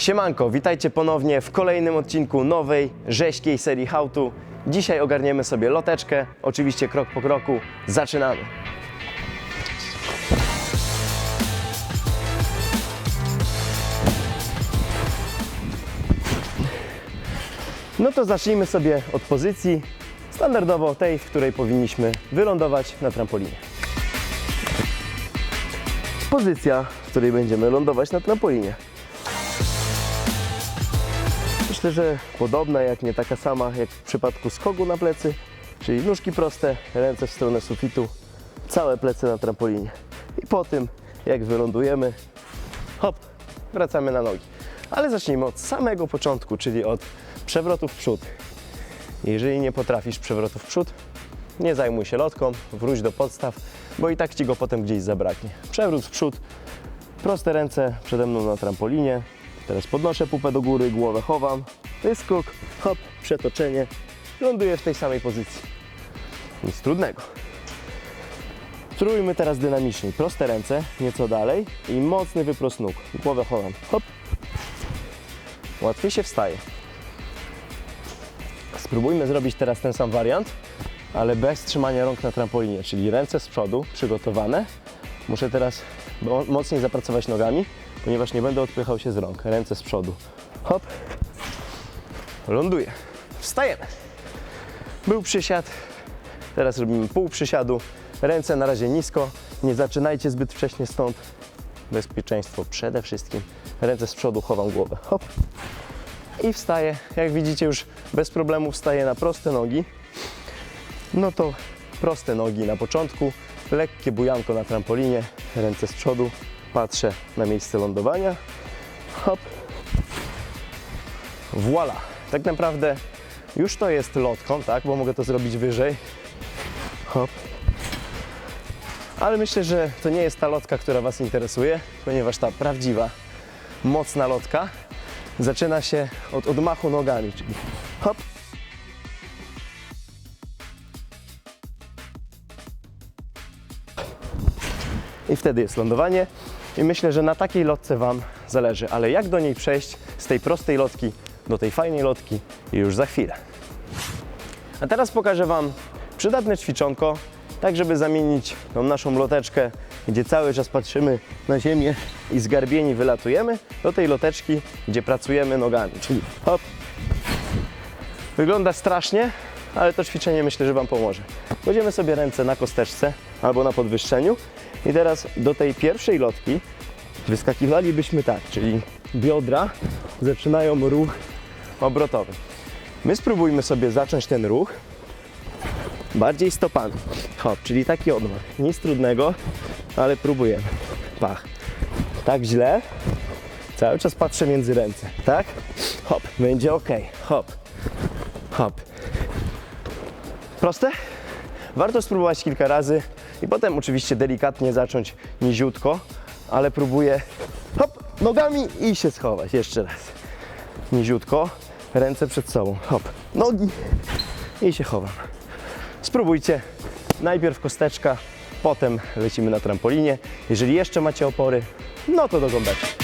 Siemanko, witajcie ponownie w kolejnym odcinku nowej, rzeźkiej serii To. Dzisiaj ogarniemy sobie loteczkę, oczywiście krok po kroku. Zaczynamy! No to zacznijmy sobie od pozycji standardowo tej, w której powinniśmy wylądować na trampolinie. Pozycja, w której będziemy lądować na trampolinie. Myślę, że podobna, jak nie taka sama, jak w przypadku skoku na plecy, czyli nóżki proste, ręce w stronę sufitu, całe plecy na trampolinie. I po tym, jak wylądujemy, hop, wracamy na nogi. Ale zacznijmy od samego początku, czyli od przewrotu w przód. Jeżeli nie potrafisz przewrotu w przód, nie zajmuj się lotką, wróć do podstaw, bo i tak ci go potem gdzieś zabraknie. Przewrót w przód, proste ręce przede mną na trampolinie. Teraz podnoszę pupę do góry, głowę chowam. Wyskok, hop, przetoczenie. Ląduję w tej samej pozycji. Nic trudnego. Spróbujmy teraz dynamicznie. Proste ręce, nieco dalej i mocny wyprost nóg. Głowę chowam. Hop. Łatwiej się wstaje. Spróbujmy zrobić teraz ten sam wariant, ale bez trzymania rąk na trampolinie, czyli ręce z przodu przygotowane. Muszę teraz mo- mocniej zapracować nogami, ponieważ nie będę odpychał się z rąk. Ręce z przodu. Hop. Ląduję. Wstajemy. Był przysiad. Teraz robimy pół przysiadu. Ręce na razie nisko. Nie zaczynajcie zbyt wcześnie stąd. Bezpieczeństwo przede wszystkim. Ręce z przodu chowam głowę. Hop. I wstaję. Jak widzicie już bez problemu wstaję na proste nogi. No to proste nogi na początku. Lekkie bujanko na trampolinie. Ręce z przodu. Patrzę na miejsce lądowania. Hop. Voila. Tak naprawdę już to jest lotką, tak? Bo mogę to zrobić wyżej. Hop. Ale myślę, że to nie jest ta lotka, która Was interesuje, ponieważ ta prawdziwa, mocna lotka zaczyna się od odmachu nogami, czyli hop. I wtedy jest lądowanie. I myślę, że na takiej lotce Wam zależy, ale jak do niej przejść z tej prostej lotki do tej fajnej lotki już za chwilę. A teraz pokażę Wam przydatne ćwiczonko, tak żeby zamienić tą naszą loteczkę, gdzie cały czas patrzymy na ziemię i zgarbieni wylatujemy, do tej loteczki, gdzie pracujemy nogami, czyli hop. Wygląda strasznie, ale to ćwiczenie myślę, że Wam pomoże. Kładziemy sobie ręce na kosteczce albo na podwyższeniu i teraz do tej pierwszej lotki wyskakiwalibyśmy tak, czyli biodra zaczynają ruch obrotowy. My spróbujmy sobie zacząć ten ruch bardziej stopami. Hop, czyli taki odmach. Nic trudnego, ale próbujemy. Pach. Tak źle. Cały czas patrzę między ręce. Tak? Hop, będzie ok. Hop. Hop. Proste? Warto spróbować kilka razy i potem oczywiście delikatnie zacząć niziutko, ale próbuję hop, nogami i się schować. Jeszcze raz. Niziutko, ręce przed sobą. Hop, nogi i się chowam. Spróbujcie. Najpierw kosteczka, potem lecimy na trampolinie. Jeżeli jeszcze macie opory, no to do gąbeczki.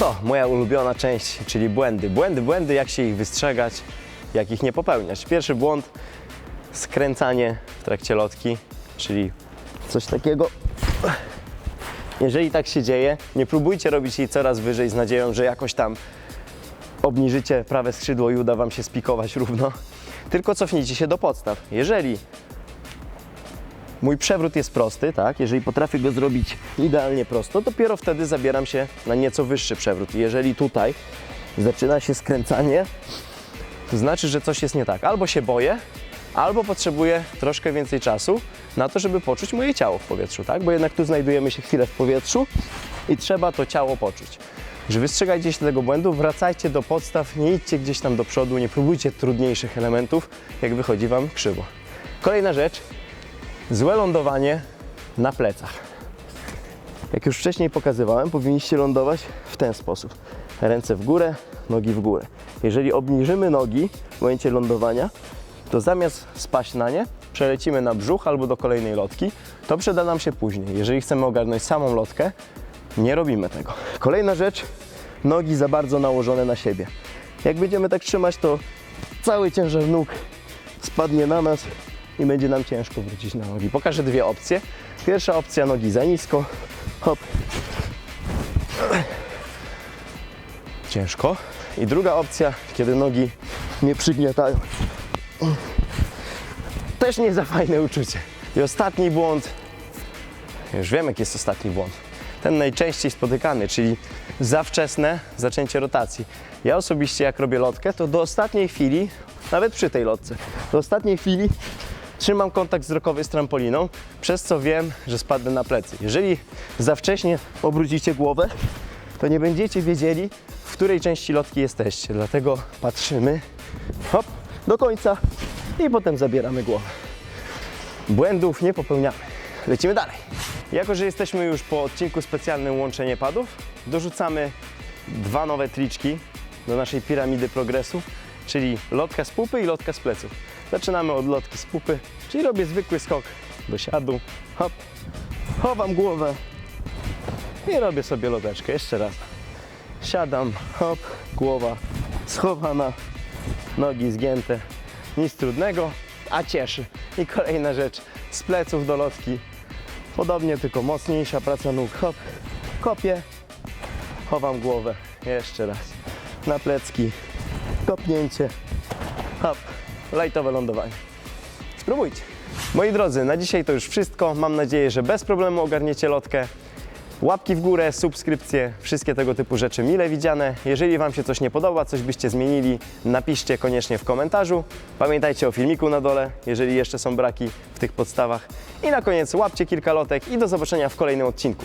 To moja ulubiona część, czyli błędy. Błędy, błędy, jak się ich wystrzegać, jak ich nie popełniać. Pierwszy błąd, skręcanie w trakcie lotki, czyli coś takiego. Jeżeli tak się dzieje, nie próbujcie robić jej coraz wyżej z nadzieją, że jakoś tam obniżycie prawe skrzydło i uda Wam się spikować równo, tylko cofnijcie się do podstaw. Jeżeli mój przewrót jest prosty, tak? Jeżeli potrafię go zrobić idealnie prosto, dopiero wtedy zabieram się na nieco wyższy przewrót. Jeżeli tutaj zaczyna się skręcanie, to znaczy, że coś jest nie tak. Albo się boję, albo potrzebuję troszkę więcej czasu na to, żeby poczuć moje ciało w powietrzu, tak? Bo jednak tu znajdujemy się chwilę w powietrzu i trzeba to ciało poczuć. Że wystrzegajcie się tego błędu, wracajcie do podstaw, nie idźcie gdzieś tam do przodu, nie próbujcie trudniejszych elementów, jak wychodzi Wam krzywo. Kolejna rzecz, Złe lądowanie na plecach. Jak już wcześniej pokazywałem, powinniście lądować w ten sposób. Ręce w górę, nogi w górę. Jeżeli obniżymy nogi w momencie lądowania, to zamiast spaść na nie, przelecimy na brzuch albo do kolejnej lotki. To przyda nam się później. Jeżeli chcemy ogarnąć samą lotkę, nie robimy tego. Kolejna rzecz, nogi za bardzo nałożone na siebie. Jak będziemy tak trzymać, to cały ciężar nóg spadnie na nas i będzie nam ciężko wrócić na nogi. Pokażę dwie opcje. Pierwsza opcja nogi za nisko. Hop. Ciężko. I druga opcja, kiedy nogi mnie przygniatają. Też nie za fajne uczucie. I ostatni błąd. Już wiem, jaki jest ostatni błąd. Ten najczęściej spotykany, czyli za wczesne zaczęcie rotacji. Ja osobiście, jak robię lotkę, to do ostatniej chwili, nawet przy tej lotce, do ostatniej chwili trzymam kontakt wzrokowy z trampoliną, przez co wiem, że spadnę na plecy. Jeżeli za wcześnie obrócicie głowę, to nie będziecie wiedzieli, w której części lotki jesteście. Dlatego patrzymy hop, do końca i potem zabieramy głowę. Błędów nie popełniamy. Lecimy dalej. Jako, że jesteśmy już po odcinku specjalnym łączenie padów, dorzucamy dwa nowe triczki do naszej piramidy progresów, czyli lotka z pupy i lotka z pleców. Zaczynamy od lotki z pupy, czyli robię zwykły skok do siadu, hop, chowam głowę i robię sobie loteczkę. Jeszcze raz. Siadam, hop, głowa schowana, nogi zgięte. Nic trudnego, a cieszy. I kolejna rzecz, z pleców do lotki. Podobnie, tylko mocniejsza praca nóg. Hop, kopię, chowam głowę. Jeszcze raz. Na plecki, kopnięcie, hop, lajtowe lądowanie. Spróbujcie. Moi drodzy, na dzisiaj to już wszystko. Mam nadzieję, że bez problemu ogarniecie lotkę. Łapki w górę, subskrypcje, wszystkie tego typu rzeczy mile widziane. Jeżeli Wam się coś nie podoba, coś byście zmienili, napiszcie koniecznie w komentarzu. Pamiętajcie o filmiku na dole, jeżeli jeszcze są braki w tych podstawach. I na koniec łapcie kilka lotek i do zobaczenia w kolejnym odcinku.